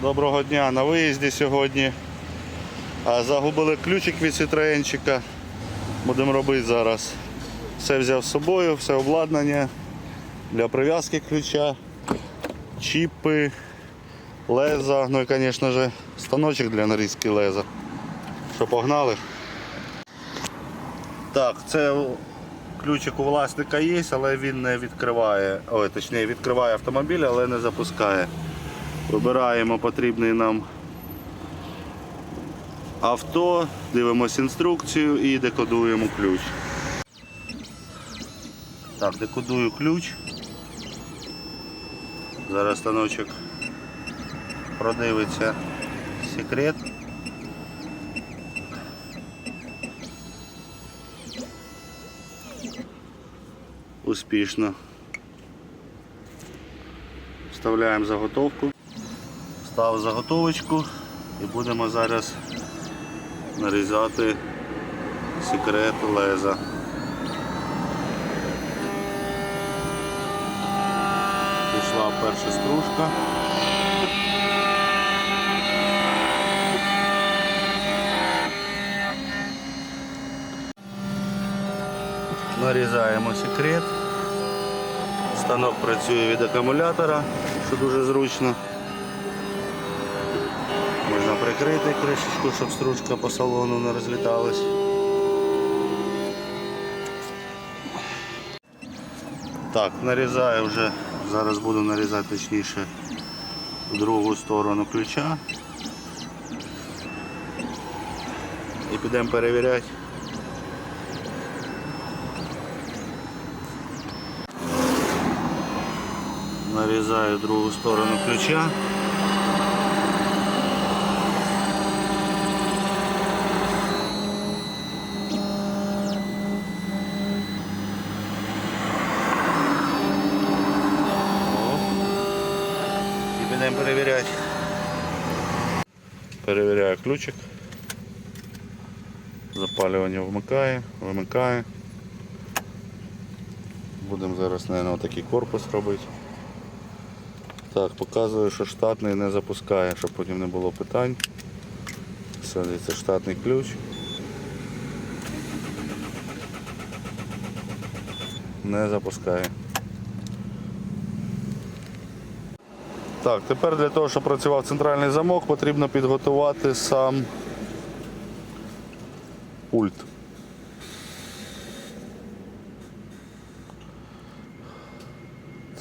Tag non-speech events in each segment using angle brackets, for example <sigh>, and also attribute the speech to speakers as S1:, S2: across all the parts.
S1: Доброго дня на виїзді сьогодні. Загубили ключик від Citroenчика. Будемо робити зараз. Все взяв з собою, все обладнання для прив'язки ключа, чіпи, леза, ну і звісно ж станочок для нарізки леза. Що погнали? Так, це ключик у власника є, але він не відкриває. Ой, точніше, відкриває автомобіль, але не запускає. Вибираємо потрібний нам авто, дивимося інструкцію і декодуємо ключ. Так, декодую ключ. Зараз станочок продивиться секрет. Успішно. Вставляємо заготовку. Став заготовочку і будемо зараз нарізати секрет леза. Пішла перша стружка. Нарізаємо секрет. Станок працює від акумулятора, що дуже зручно. Прикрити кришечку, щоб стружка по салону не розліталась. Так, нарізаю вже, зараз буду нарізати точніше другу сторону ключа. І підемо перевіряти. Нарізаю другу сторону ключа. О. І підемо перевіряти. Перевіряю ключик. Запалювання вмикає, вимикає. Будемо зараз, мабуть, отакий корпус робити. Так, показую, що штатний не запускає, щоб потім не було питань. Все, це штатний ключ. Не запускає. Так, тепер для того, щоб працював центральний замок, потрібно підготувати сам пульт.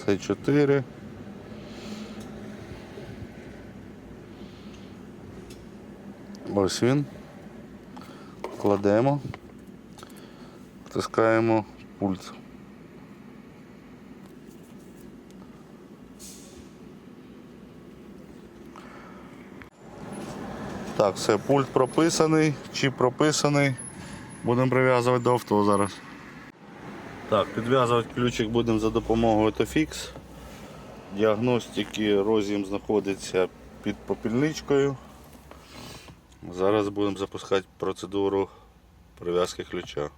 S1: Це 4. Ось він. Кладемо, втискаємо пульт. Так, все, пульт прописаний, чіп прописаний. Будемо прив'язувати до авто зараз. Так, підв'язувати ключик будемо за допомогою Tofix. Діагностики розім знаходиться під попільничкою. Зараз будемо запускати процедуру прив'язки ключа.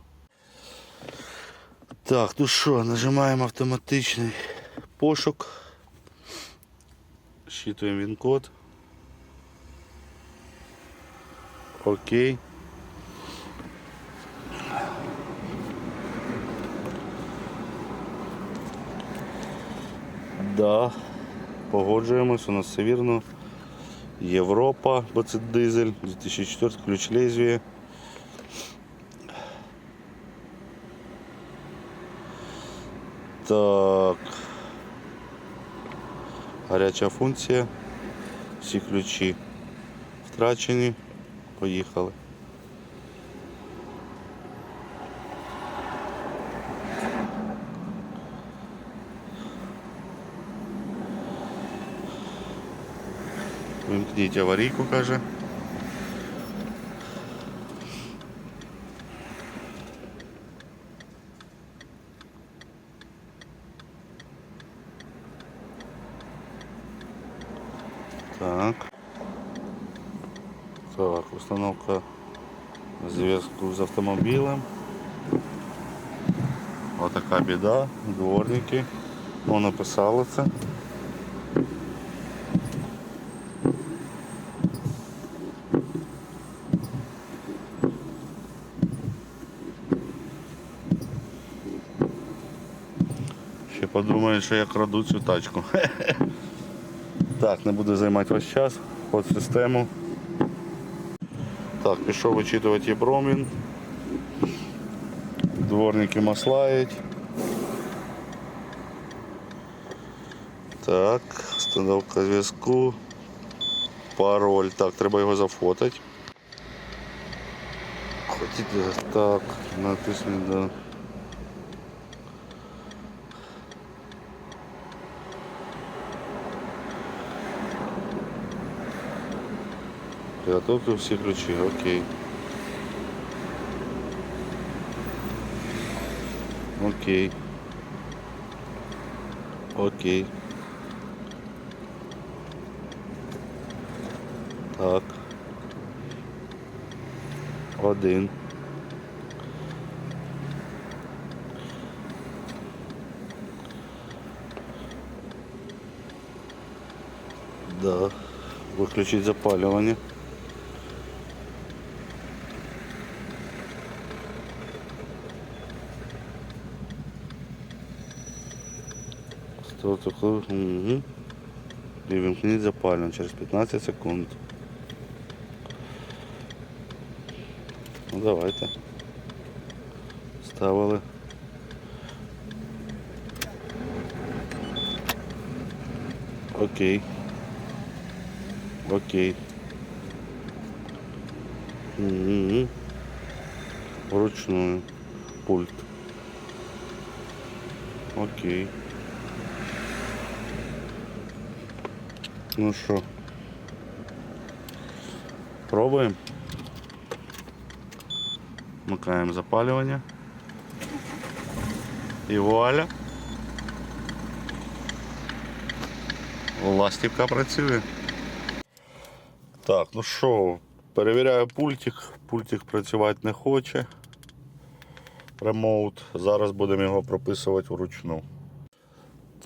S1: Так, ну що, нажимаємо автоматичний пошук. Щитуємо він код. Окей. Да, погоджуємось, у нас все. Європа, бо це дизель, 2004 ключ лезвія. Так. Гаряча функція. Всі ключі втрачені. Поїхали. Вимкніть аварійку, каже. Так. Так, установка зв'язку з автомобілем. Отака біда, дворники. Ну, написали це. Ще подумаю, що я краду цю тачку. <laughs> так, не буду займати весь час, От систему. Так, пішов вичитувати Єбромін. Дворники маслають. Так, установка зв'язку. Пароль. Так, треба його зафотати. Хотіте, так, натисни, да. Приготовьте всі ключі, окей. Окей. Окей. Так. Один. Да. Выключить запаливание. Угу. І вимкніть запалення через 15 секунд. Ну давайте. Ставили. Окей. Окей. Угу. Вручную. Пульт. Окей. Ну що? Пробуємо. Вмикаємо запалювання. І вуаля. Ластівка працює. Так, ну що, перевіряю пультик. Пультик працювати не хоче. Ремоут. Зараз будемо його прописувати вручну.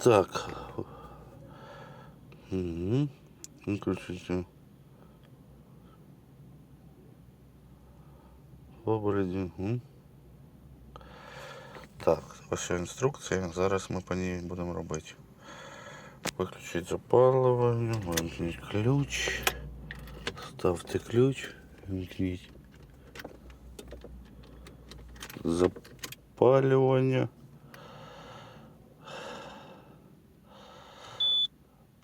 S1: Так. Угу. Выключите. Обряді. Угу. Так, ось інструкція. Зараз ми по ній будемо робити. Виключити запалювання, вимкніть ключ. Ставте ключ, вимкніть запалювання.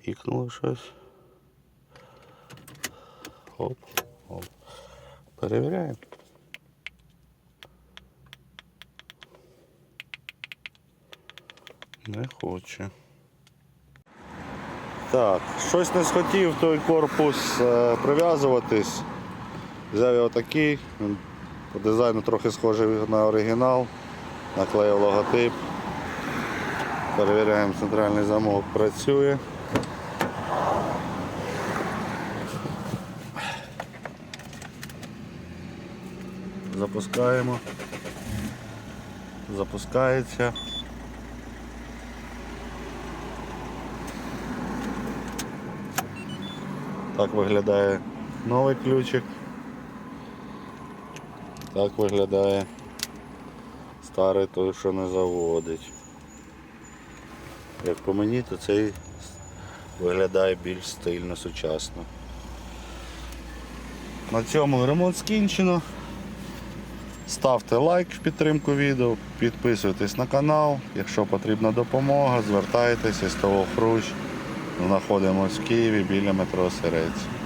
S1: Пікнуло щось. Оп, оп. Перевіряємо. Не хоче. Так, щось не схотів той корпус е, прив'язуватись. Взяв його такий, він по дизайну трохи схожий на оригінал, наклеїв логотип. Перевіряємо, центральний замок працює. Запускаємо. Запускається. Так виглядає новий ключик. Так виглядає старий той, що не заводить. Як по мені, то цей виглядає більш стильно, сучасно. На цьому ремонт скінчено. Ставте лайк в підтримку відео, підписуйтесь на канал. Якщо потрібна допомога, звертайтеся з того Хрущ. Знаходимося в Києві біля метро Сирець.